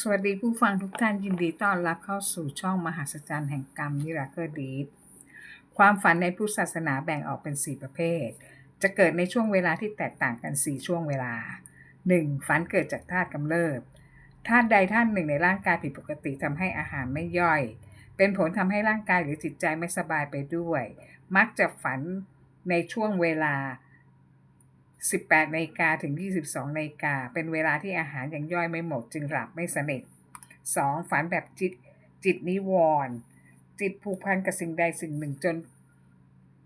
สวัสดีผู้ฟังทุกท่านยินดีต้อนรับเข้าสู่ช่องมหัศจรรย์แห่งกรรมนิราเกอร์ดีฟความฝันในพุทธศาสนาแบ่งออกเป็น 4 ประเภท จะเกิดในช่วงเวลาที่แตกต่างกัน 4 ช่วงเวลา 1. ฝันเกิดจากธาตุกำเริบธาตุใดธาตุหนึ่งในร่างกายผิดปกติทำให้อาหารไม่ย่อย เป็นผลทำให้ร่างกายหรือจิตใจไม่สบายไปด้วย มักจะฝันในช่วงเวลา 18นาฬิกาถึง 22นาฬิกาเป็นเวลาที่อาหารยังย่อยไม่หมดจึงหลับไม่สนิท 2. ฝันแบบจิตจิตนิวรณ์จิตผูกพันกับสิ่งใดสิ่งหนึ่งจน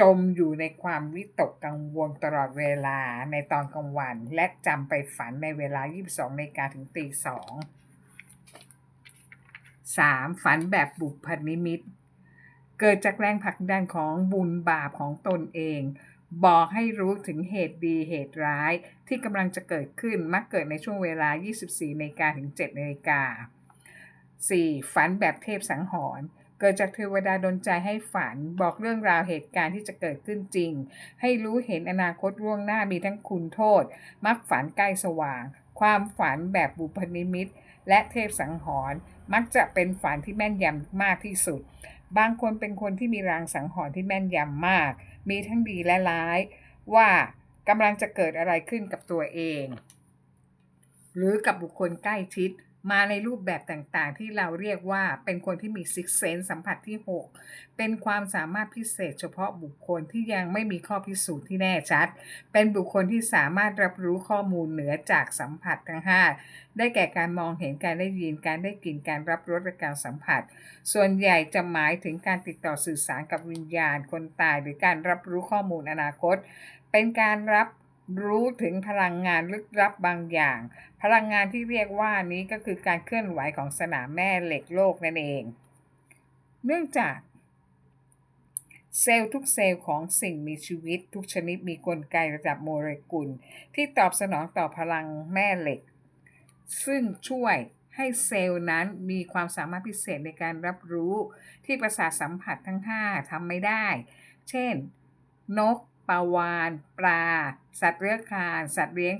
จมอยู่ในความวิตกกังวลตลอดเวลาในตอนกลางวัน และจำไปฝันในเวลา 22นาฬิกาถึงตีสอง 3. ฝันแบบบุพนิมิต เกิดจากแรงผลักดันของบุญบาปของตนเอง บอกให้รู้ถึงเหตุดีเหตุร้ายที่กำลังจะเกิดขึ้นมักเกิดในช่วงเวลา 24นาฬิกาถึง7นาฬิกา 4. ฝันแบบเทพสังหรณ์เกิดจากเทวดาดลใจให้ฝันบอกเรื่องราวเหตุการณ์ที่จะเกิดขึ้นจริง ให้รู้เห็นอนาคตล่วงหน้ามีทั้งคุณโทษ มักฝันใกล้สว่าง ความฝันแบบบุพนิมิตและเทพสังหรณ์มักจะเป็นฝันที่แม่นยำมากที่สุด บางคนเป็นคนที่มีรางสังหรณ์ที่แม่นยำมาก มีทั้งดีและร้าย ว่ากำลังจะเกิดอะไรขึ้นกับตัวเอง หรือกับบุคคลใกล้ชิด มาในรูปแบบต่างๆ ที่เราเรียกว่าเป็นคนที่มีซิกเซนสัมผัสที่ 6 เป็นความสามารถพิเศษเฉพาะบุคคลที่ยังไม่มีข้อพิสูจน์ที่แน่ชัด เป็นบุคคลที่สามารถรับรู้ข้อมูลเหนือจากสัมผัสทั้ง 5 ได้แก่การมองเห็นการได้ยินการได้กลิ่นการรับรสและการสัมผัส ส่วนใหญ่จะหมายถึงการติดต่อสื่อสารกับวิญญาณคนตาย หรือการรับรู้ข้อมูลอนาคต เป็นการรับ รู้ถึงพลังงานลึกลับบางอย่าง พลังงานที่เรียกว่านี้ก็คือการเคลื่อนไหวของสนามแม่เหล็กโลกนั่นเอง เนื่องจากเซลล์ทุกเซลล์ของสิ่งมีชีวิตทุกชนิดมีกลไกระดับโมเลกุล ที่ตอบสนองต่อพลังแม่เหล็ก ซึ่งช่วยให้เซลล์นั้นมีความสามารถพิเศษในการรับรู้ที่ประสาทสัมผัสทั้ง 5ทำไม่ได้ เช่น นก ปลาวาน ปลา สัตว์เลื้อยคลาน สัตว์เลี้ยง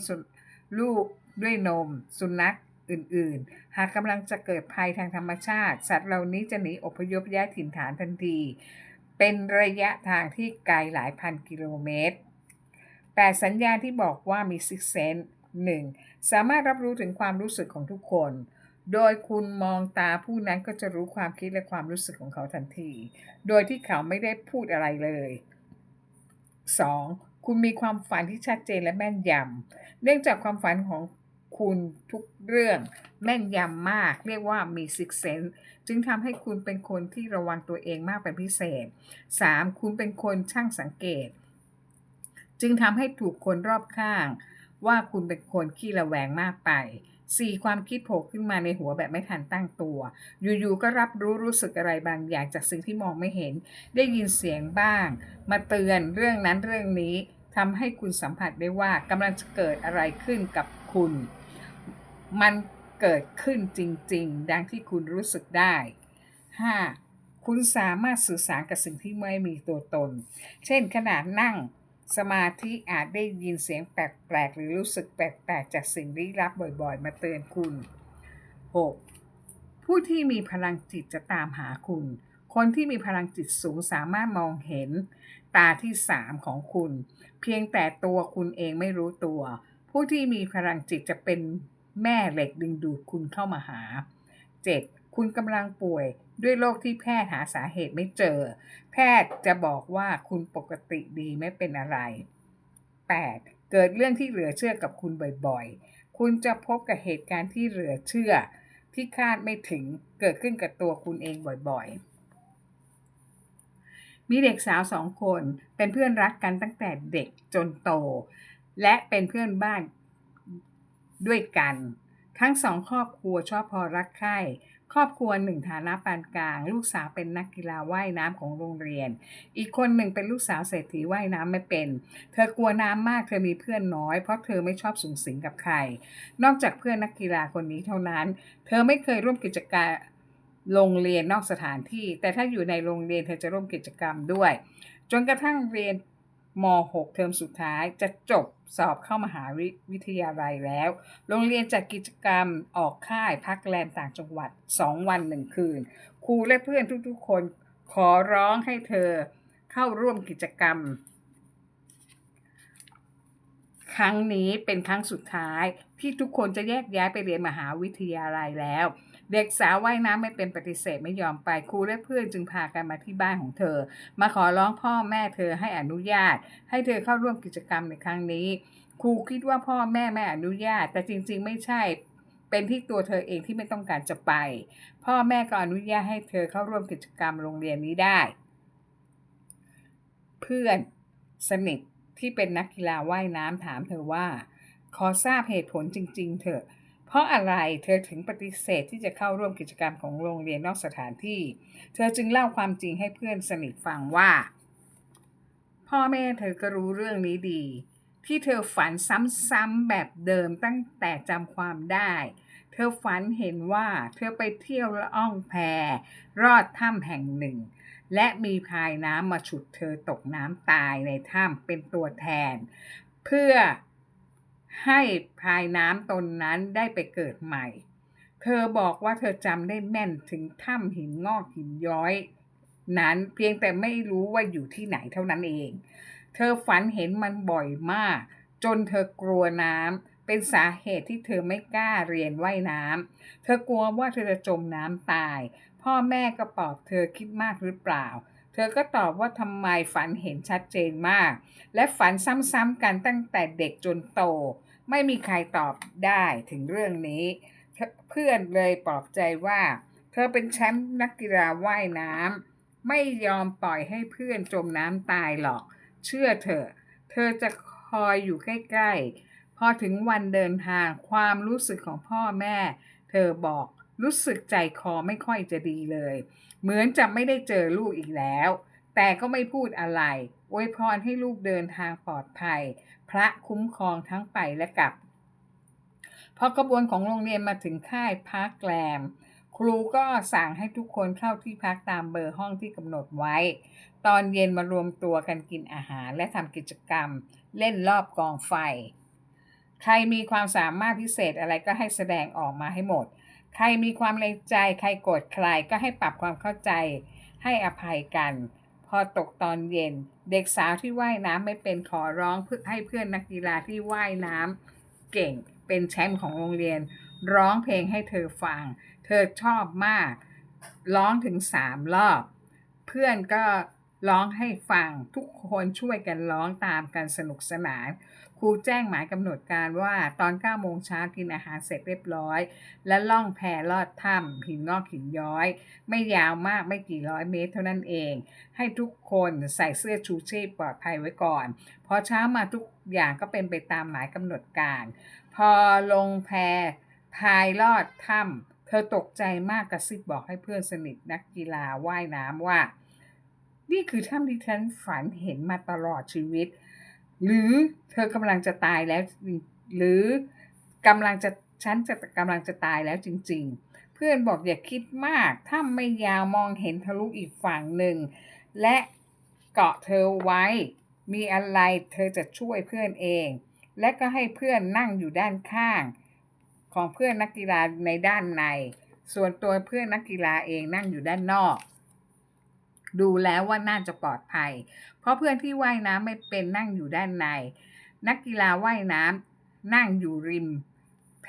ลูกด้วยนม สุนัขอื่น ๆ หากกำลังจะเกิดภัยทางธรรมชาติ สัตว์เหล่านี้จะหนีอพยพย้ายถิ่นฐานทันที เป็นระยะทางที่ไกลหลายพันกิโลเมตรแต่สัญญาณที่บอกว่ามีซิกเซนหนึ่งสามารถรับรู้ถึงความรู้สึกของทุกคน โดยคุณมองตาผู้นั้นก็จะรู้ความคิดและความรู้สึกของเขาทันที โดยที่เขาไม่ได้พูดอะไรเลย 2. คุณมีความฝันที่ชัดเจนและแม่นยำ เนื่องจากความฝันของคุณทุกเรื่องแม่นยำมาก เรียกว่ามีซิกเซนจึงทำให้คุณเป็นคนที่ระวังตัวเองมากเป็นพิเศษ 3. คุณเป็นคนช่างสังเกต จึงทำให้ถูกคนรอบข้าง ว่าคุณเป็นคนขี้ระแวงมากไป 4. ความคิดโผล่ขึ้นมาในหัวแบบไม่ทันตั้งตัว อยู่ๆก็รับรู้รู้สึกอะไรบางอย่างจากสิ่งที่มองไม่เห็น ได้ยินเสียงบ้าง มาเตือนเรื่องนั้นเรื่องนี้ทำให้คุณสัมผัสได้ว่ากำลังจะเกิดอะไรขึ้นกับคุณ มันเกิดขึ้นจริง ๆ ดังที่คุณรู้สึกได้ 5. คุณสามารถสื่อสารกับสิ่งที่ไม่มีตัวตน เช่นขนาดนั่ง สมาธิอาจได้ยินเสียงแปลกๆ หรือรู้สึกแปลกๆ จากสิ่งลี้ลับบ่อยๆ มาเตือนคุณ 6. ผู้ที่มีพลังจิตจะตามหาคุณ คนที่มีพลังจิตสูงสามารถมองเห็น ตาที่3ของคุณ เพียงแต่ตัวคุณเองไม่รู้ตัว ผู้ที่มีพลังจิตจะเป็นแม่เหล็กดึงดูดคุณเข้ามาหา 7. คุณกำลังป่วย ด้วยโรคที่แพทย์หาสาเหตุไม่เจอ แพทย์จะบอกว่าคุณปกติดีไม่เป็นอะไร 8. เกิดเรื่องที่เหลือเชื่อกับคุณบ่อยๆ คุณจะพบกับเหตุการณ์ที่เหลือเชื่อ ที่คาดไม่ถึงเกิดขึ้นกับตัวคุณเองบ่อยๆ มีเด็กสาวสองคนเป็นเพื่อนรักกันตั้งแต่เด็กจนโต และเป็นเพื่อนบ้านด้วยกัน ทั้งสองครอบครัวชอบพอรักใคร่ ครอบครัวหนึ่งฐานะปานกลาง ลูกสาวเป็นนักกีฬาว่ายน้ำของโรงเรียน อีกคนหนึ่งเป็นลูกสาวเศรษฐีว่ายน้ำไม่เป็น เธอกลัวน้ำมากเธอมีเพื่อนน้อย เพราะเธอไม่ชอบสูงสิงกับใคร นอกจากเพื่อนนักกีฬาคนนี้เท่านั้น เธอไม่เคยร่วมกิจกรรมโรงเรียนนอกสถานที่ แต่ถ้าอยู่ในโรงเรียนเธอจะร่วมกิจกรรมด้วย จนกระทั่งเรียน ม .6 เทอมสุดท้ายจะจบสอบเข้ามหาวิวิทยาลัยแล้ว โรงเรียนจัดกิจกรรมออกค่ายพักแรมต่างจังหวัด 2 วัน1คืน ครูและเพื่อนทุกๆคนขอร้องให้เธอเข้าร่วมกิจกรรม ครั้งนี้เป็นครั้งสุดท้ายที่ทุกคนจะแยกย้ายไปเรียนมหาวิทยาลัยแล้ว เด็กสาวว่ายน้ำไม่เป็นปฏิเสธไม่ยอมไปครูและเพื่อนจึงพากันมาที่บ้านของเธอ มาขอร้องพ่อแม่เธอให้อนุญาต ให้เธอเข้าร่วมกิจกรรมในครั้งนี้ ครูคิดว่าพ่อแม่ไม่อนุญาต แต่จริงๆ ไม่ใช่เป็นที่ตัวเธอเองที่ไม่ต้องการจะไป พ่อแม่ก็อนุญาตให้เธอเข้าร่วมกิจกรรมโรงเรียนนี้ได้ เพื่อนสนิทที่เป็นนักกีฬาว่ายน้ำถามเธอว่า ขอทราบเหตุผลจริง ๆ เถอะ ราะอะไรเธอถึงปฏิเสธที่จะเข้าร่วมกิจกรรมของโรงเรียนนอกสถานที่ เธอจึงเล่าความจริงให้เพื่อนสนิทฟังว่า พ่อแม่เธอก็รู้เรื่องนี้ดี ที่เธอฝันซ้ำๆแบบเดิมตั้งแต่จำความได้ เธอฝันเห็นว่าเธอไปเที่ยวละอ่องแพรอดถ้ำแห่งหนึ่ง และมีพายน้ำมาฉุดเธอตกน้ำตายในถ้ำเป็นตัวแทน เพื่อ ให้พายน้ำตนนั้นได้ไปเกิดใหม่ เธอบอกว่าเธอจำได้แม่นถึงถ้ำหินงอกหินย้อย นั้นเพียงแต่ไม่รู้ว่าอยู่ที่ไหนเท่านั้นเอง เธอฝันเห็นมันบ่อยมาก จนเธอกลัวน้ำเป็นสาเหตุที่เธอไม่กล้าเรียนว่ายน้ำเธอกลัวว่าเธอจะจมน้ำตาย พ่อแม่ก็ปลอบเธอคิดมากหรือเปล่า เธอก็ตอบว่าทำไมฝันเห็นชัดเจนมาก และฝันซ้ำๆกันตั้งแต่เด็กจนโต ไม่มีใครตอบได้ถึงเรื่องนี้ เพื่อนเลยปลอบใจว่า เธอเป็นแชมป์นักกีฬาว่ายน้ำไม่ยอมปล่อยให้เพื่อนจมน้ำตายหรอก เชื่อเถอเธอจะคอยอยู่ใกล้ๆ พอถึงวันเดินทางความรู้สึกของพ่อแม่ เธอบอก รู้สึกใจคอไม่ค่อยจะดีเลย เหมือนจะไม่ได้เจอลูกอีกแล้ว แต่ก็ไม่พูดอะไรอวยพรให้ลูกเดินทางปลอดภัย พระคุ้มครองทั้งไปและกลับ พอกระบวนของโรงเรียนมาถึงค่ายพักแรมครูก็สั่งให้ทุกคนเข้าที่พักตามเบอร์ห้องที่กำหนดไว้ ตอนเย็นมารวมตัวกันกินอาหารและทำกิจกรรม เล่นรอบกองไฟ ใครมีความสามารถพิเศษอะไรก็ให้แสดงออกมาให้หมด ใครมีความในใจใครโกรธใครก็ให้ปรับความเข้าใจ ให้อภัยกัน พอตกตอนเย็น เด็กสาวที่ว่ายน้ำไม่เป็นขอร้องเพื่อให้เพื่อนนักกีฬาที่ว่ายน้ำเก่งเป็นแชมป์ของโรงเรียน ร้องเพลงให้เธอฟัง เธอชอบมาก ร้องถึงสามรอบ เพื่อนก็ ร้องให้ฟังทุกคนช่วยกันร้องตามกันสนุกสนาน ครูแจ้งหมายกำหนดการว่าตอน9โมงเช้ากินอาหารเสร็จเรียบร้อย และล่องแพลอดถ้ำหินงอกหินย้อย ไม่ยาวมากไม่กี่ร้อยเมตรเท่านั้นเอง ให้ทุกคนใส่เสื้อชูชีพปลอดภัยไว้ก่อนพอเช้ามาทุกอย่างก็เป็นไปตามหมายกำหนดการ พอลงแพพายลอดถ้ำเธอตกใจมากกระซิบบอกให้เพื่อนสนิทนักกีฬาว่ายน้ำว่า นี่คือถ้ำที่ฉันฝันเห็นมาตลอดชีวิต หรือเธอกำลังจะตายแล้ว หรือกำลังจะฉันจะกำลังจะตายแล้วจริง ๆ เพื่อนบอกอย่าคิดมาก ถ้ำไม่ยาวมองเห็นทะลุอีกฝั่งหนึ่ง และเกาะเธอไว้ มีอะไรเธอจะช่วยเพื่อนเอง และก็ให้เพื่อนนั่งอยู่ด้านข้าง ของเพื่อนนักกีฬาในด้านใน ส่วนตัวเพื่อนนักกีฬาเองนั่งอยู่ด้านนอก ดูแล้วว่าน่าจะปลอดภัย เพราะเพื่อนที่ว่ายน้ำไม่เป็นนั่งอยู่ด้านใน นักกีฬาว่ายน้ำนั่งอยู่ริมแพ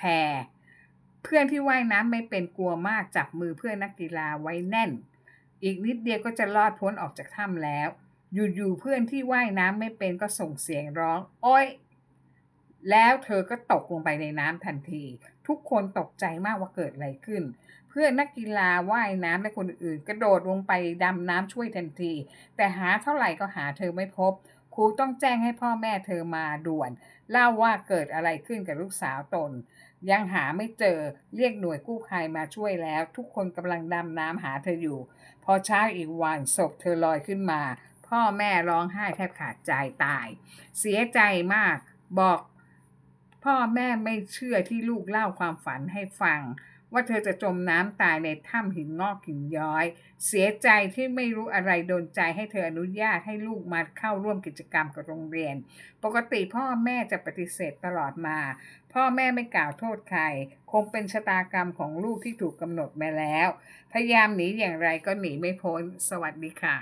เพื่อนที่ว่ายน้ำไม่เป็นกลัวมากจับมือเพื่อนนักกีฬาไว้แน่น อีกนิดเดียวก็จะรอดพ้นออกจากถ้ำแล้ว อยู่ๆเพื่อนที่ว่ายน้ำไม่เป็นก็ส่งเสียงร้อง โอ๊ยแล้วเธอก็ตกลงไปในน้ำทันที ทุกคนตกใจมากว่าเกิดอะไรขึ้น เพื่อนนักกีฬาว่ายน้ำและคนอื่นกระโดดลงไปดำน้ำช่วยทันที แต่หาเท่าไหร่ก็หาเธอไม่พบ ครูต้องแจ้งให้พ่อแม่เธอมาด่วน เล่าว่าเกิดอะไรขึ้นกับลูกสาวตน ยังหาไม่เจอเรียกหน่วยกู้ภัยมาช่วยแล้ว ทุกคนกำลังดำน้ำหาเธออยู่ พอเช้าอีกวันศพเธอลอยขึ้นมา พ่อแม่ร้องไห้แทบขาดใจตาย เสียใจมากบอก พ่อแม่ไม่เชื่อที่ลูกเล่าความฝันให้ฟัง ว่าเธอจะจมน้ำตายในถ้ำหินงอกหินย้อย เสียใจที่ไม่รู้อะไรโดนใจให้เธออนุญาตให้ลูกมาเข้าร่วมกิจกรรมกับโรงเรียน ปกติพ่อแม่จะปฏิเสธตลอดมา พ่อแม่ไม่กล่าวโทษใคร คงเป็นชะตากรรมของลูกที่ถูกกำหนดมาแล้ว พยายามหนีอย่างไรก็หนีไม่พ้น สวัสดีค่ะ